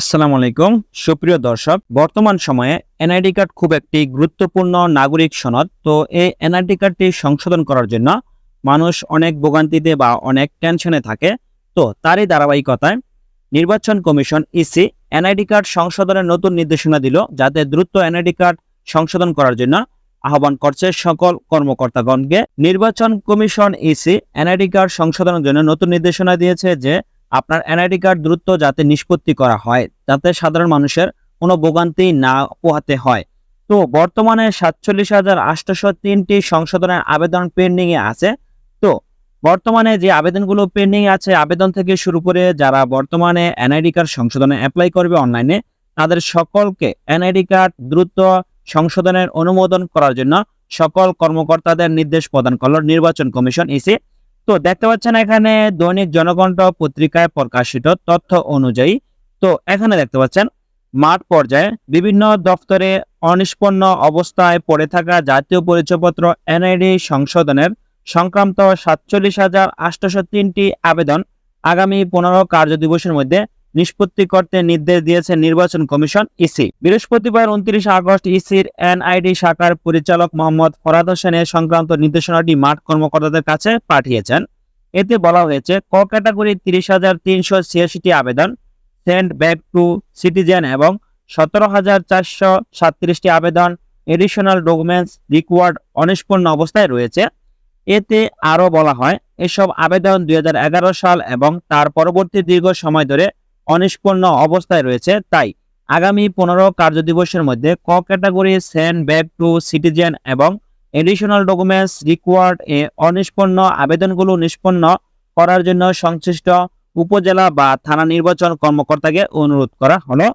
আসসালামু আলাইকুম। সুপ্রিয় দর্শক, বর্তমান সময়ে এনআইডি কার্ড খুব একটি গুরুত্বপূর্ণ নাগরিক সনদ। তো এই এনআইডি কার্ডটি সংশোধন করার জন্য মানুষ অনেক ভোগান্তিতে বা অনেক টেনশনে থাকে। তো তারই ধারাবাহিকতায় নির্বাচন কমিশন ইসি এনআইডি কার্ড সংশোধনের নতুন নির্দেশনা দিল, যাতে দ্রুত এনআইডি কার্ড সংশোধন করার জন্য আহ্বান করছে সকল কর্মকর্তাগণকে। নির্বাচন কমিশন ইসি এনআইডি কার্ড সংশোধনের জন্য নতুন নির্দেশনা দিয়েছে যে আপনার এনআইডি কার্ড দ্রুত যাতে নিষ্পত্তি করা হয়, যাতে সাধারণ মানুষের কোনো ভোগান্তি না পোহাতে হয়। তো বর্তমানে সাতচল্লিশ হাজার আটশোশো তিনটি সংশোধনের আবেদন পেন্ডিং এ আছে। তো বর্তমানে যে আবেদনগুলো পেন্ডিং আছে, আবেদন থেকে শুরু করে যারা বর্তমানে এনআইডি কার্ড সংশোধনে অ্যাপ্লাই করবে অনলাইনে তাদের সকলকে এনআইডি কার্ড দ্রুত সংশোধনের অনুমোদন করার জন্য সকল কর্মকর্তাদের নির্দেশ প্রদান করল নির্বাচন কমিশন ইসি তো দেখতে পাচ্ছেন এখানে দৈনিক জনকণ্ঠ পত্রিকায় প্রকাশিত তথ্য অনুযায়ী, তো এখানে দেখতে পাচ্ছেন, মাঠ পর্যায়ে বিভিন্ন দপ্তরে অনিষ্পন্ন অবস্থায় পড়ে থাকা জাতীয় পরিচয়পত্র এনআইডি সংশোধনের সংক্রান্ত সাতচল্লিশ হাজার আটশো তিনটি আবেদন আগামী পনেরো কার্য দিবসের মধ্যে নিষ্পত্তি করতে নির্দেশ দিয়েছে নির্বাচন কমিশন ইসি। বৃহস্পতিবার উনত্রিশ আগস্ট ইসির এনআইডি শাখার পরিচালক মোহাম্মদ ফরাদ হোসেনের সংক্রান্ত নির্দেশনাটি মাঠ কর্মকর্তাদের কাছে পাঠিয়েছেন। এতে বলা হয়েছে ক ক্যাটাগরি তিরিশ হাজার তিনশো ছিয়াশিটি আবেদন সেন্ড ব্যাক টু সিটিজেন এবং সতেরো হাজার চারশো সাতত্রিশটি আবেদন, এডিশনাল ডকুমেন্টস রিকোয়ার্ড অনিষ্পন্ন অবস্থায় রয়েছে। এতে আরও বলা হয়, এসব আবেদন দুই হাজার এগারো সাল এবং তার পরবর্তী দীর্ঘ সময় ধরে অনিষ্পন্ন অবস্থায় রয়েছে। তাই আগামী পনেরো কার্যদিবসের মধ্যে ক category send back to citizen এবং এডিশনাল ডকুমেন্টস রিকোয়ার্ড এ অনিষ্পন্ন আবেদনগুলো নিষ্পন্ন করার জন্য সংশ্লিষ্ট উপজেলা বা থানা নির্বাচন কর্মকর্তাকে অনুরোধ করা হলো।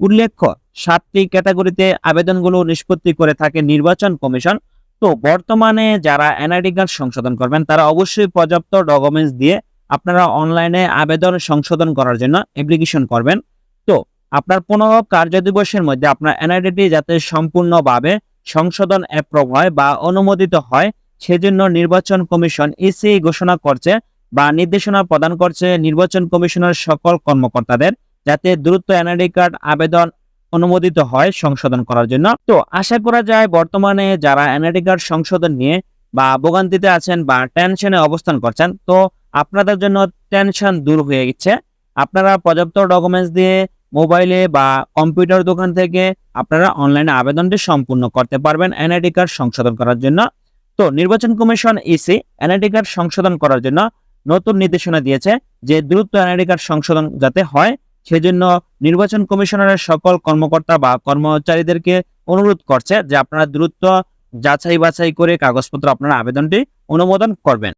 উল্লেখ্য, সাতটি ক্যাটাগরিতে আবেদনগুলো নিষ্পত্তি করে থাকে নির্বাচন কমিশন। তো বর্তমানে যারা এনআইডি কার্ড সংশোধন করবেন, তারা অবশ্যই পর্যাপ্ত ডকুমেন্টস দিয়ে আপনারা অনলাইনে আবেদন সংশোধন করার জন্য অ্যাপ্লিকেশন করবেন। তো আপনার পনেরো কার্যদিবসের মধ্যে আপনার এনআইডিটি যাতে সম্পূর্ণভাবে সংশোধন অ্যাপ্রুভ হয় বা অনুমোদিত হয়, সেজন্য নির্বাচন কমিশন ইসি ঘোষণা করছে বা নির্দেশনা প্রদান করছে নির্বাচন কমিশনের সকল কর্মকর্তাদের যাতে দ্রুত এনআইডি কার্ড আবেদন অনুমোদিত হয় সংশোধন করার জন্য। তো আশা করা যায় বর্তমানে যারা এনআইডি কার্ড সংশোধন নিয়ে বা ভোগান্তিতে আছেন বা টেনশনে অবস্থান করছেন, তো আপনাদের জন্য টেনশন দূর হয়ে গেছে। আপনারা পর্যাপ্ত ডকুমেন্টস দিয়ে মোবাইলে বা কম্পিউটার দোকান থেকে আপনারা অনলাইনে আবেদনটি সম্পূর্ণ করতে পারবেন এনআইডি কার্ড সংশোধন করার জন্য। তো নির্বাচন কমিশন ইসি এনআইডি কার্ড সংশোধন করার জন্য নতুন নির্দেশনা দিয়েছে যে দ্রুত এনআইডি কার্ড সংশোধন যাতে হয়, সেজন্য নির্বাচন কমিশনারের সকল কর্মকর্তা বা কর্মচারীদেরকে অনুরোধ করছে যে আপনারা দ্রুত যাচাই বাছাই করে কাগজপত্র আপনার আবেদনটি অনুমোদন করবেন।